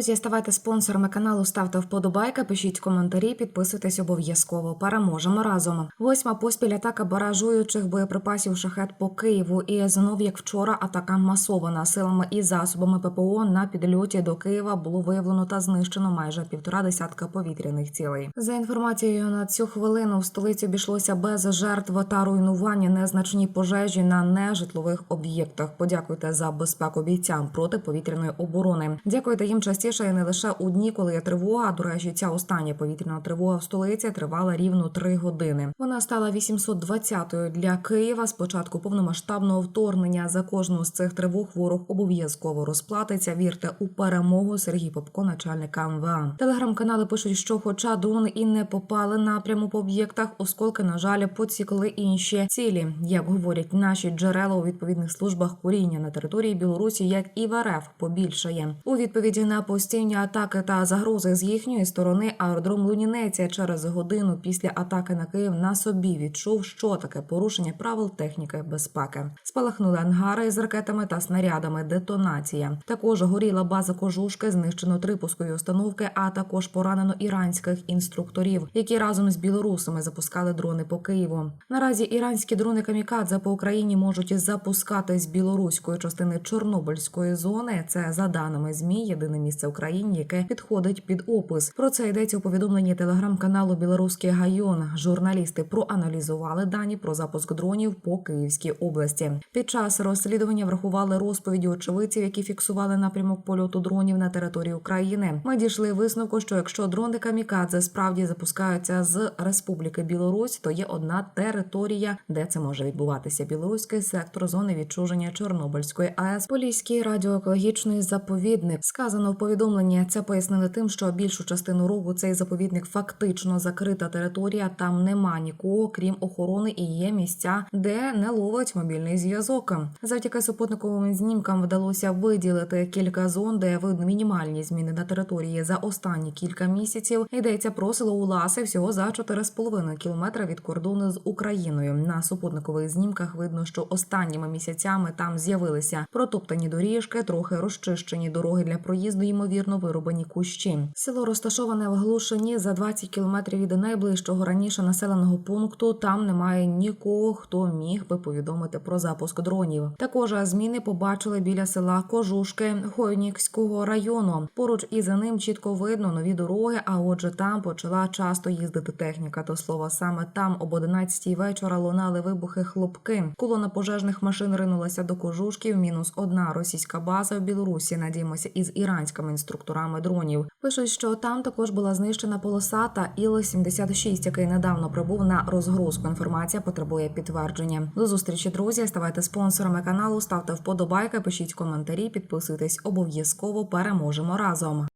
Друзі, ставайте спонсорами каналу, ставте вподобайки, пишіть коментарі, підписуйтесь обов'язково. Переможемо разом. Восьма поспіль атака баражуючих боєприпасів шахет по Києву. І знов, як вчора, атака масована силами і засобами ППО на підльоті до Києва було виявлено та знищено майже півтора десятка повітряних цілей. За інформацією на цю хвилину в столиці обійшлося без жертв та руйнування незначні пожежі на нежитлових об'єктах. Подякуйте за безпеку бійцям протиповітряної оборони. Дякуйте їм частіше і не лише у дні, коли є тривога. До речі, ця остання повітряна тривога в столиці тривала рівно три години. Вона стала 820-ю для Києва. З початку повномасштабного вторгнення за кожну з цих тривог ворог обов'язково розплатиться. Вірте у перемогу. Сергій Попко, начальник МВА. Телеграм-канали пишуть, що, хоча дрони і не попали напряму по об'єктах, осколки, на жаль, поцікли інші цілі. Як говорять наші джерела у відповідних службах куріння на території Білорусі, як і в РФ, побільшає. У відповіді на постійні атаки та загрози з їхньої сторони аеродром Лунінеця через годину після атаки на Київ на собі відчув, що таке порушення правил техніки безпеки. Спалахнули ангари з ракетами та снарядами. Детонація. Також горіла база кожушки, знищено три пускові установки, а також поранено іранських інструкторів, які разом з білорусами запускали дрони по Києву. Наразі іранські дрони камікадзе по Україні можуть запускати з білоруської частини Чорнобильської зони. Це за даними змі, єдине місце Україні, яке підходить під опис. Про це йдеться у повідомленні телеграм-каналу Білоруський Гайон. Журналісти проаналізували дані про запуск дронів по Київській області. Під час розслідування врахували розповіді очевидців, які фіксували напрямок польоту дронів на території України. Ми дійшли висновку, що якщо дрони камікадзе справді запускаються з Республіки Білорусь, то є одна територія, де це може відбуватися. Білоруський сектор зони відчуження Чорнобильської АЕС, Поліський радіоекологічний заповідник. Сказано в повідомленні. Це пояснили тим, що більшу частину року цей заповідник фактично закрита територія. Там нема нікого, крім охорони, і є місця, де не ловить мобільний зв'язок. Завдяки супутниковим знімкам вдалося виділити кілька зон, де видно мінімальні зміни на території за останні кілька місяців. Йдеться про село Уласи всього за 4,5 кілометра від кордону з Україною. На супутникових знімках видно, що останніми місяцями там з'явилися протоптані доріжки, трохи розчищені дороги для проїзду, ймовірно, вирубані кущі. Село розташоване в глушині за 20 кілометрів від найближчого раніше населеного пункту. Там немає нікого, хто міг би повідомити про запуск дронів. Також зміни побачили біля села Кожушки Хойнікського району. Поруч із ним чітко видно нові дороги. А отже, там почала часто їздити техніка. До слова, саме там об 11 вечора лунали вибухи хлопки. Колона пожежних машин ринулася до кожушків. Мінус одна російська база в Білорусі. Надіємося, із іранськими інструкторами дронів. Пишуть, що там також була знищена полоса та іл 76 який недавно прибув на розгрузку. Інформація потребує підтвердження. До зустрічі, друзі. Ставайте спонсорами каналу, ставте вподобайки, пишіть коментарі, підписуйтесь обов'язково. Переможемо разом.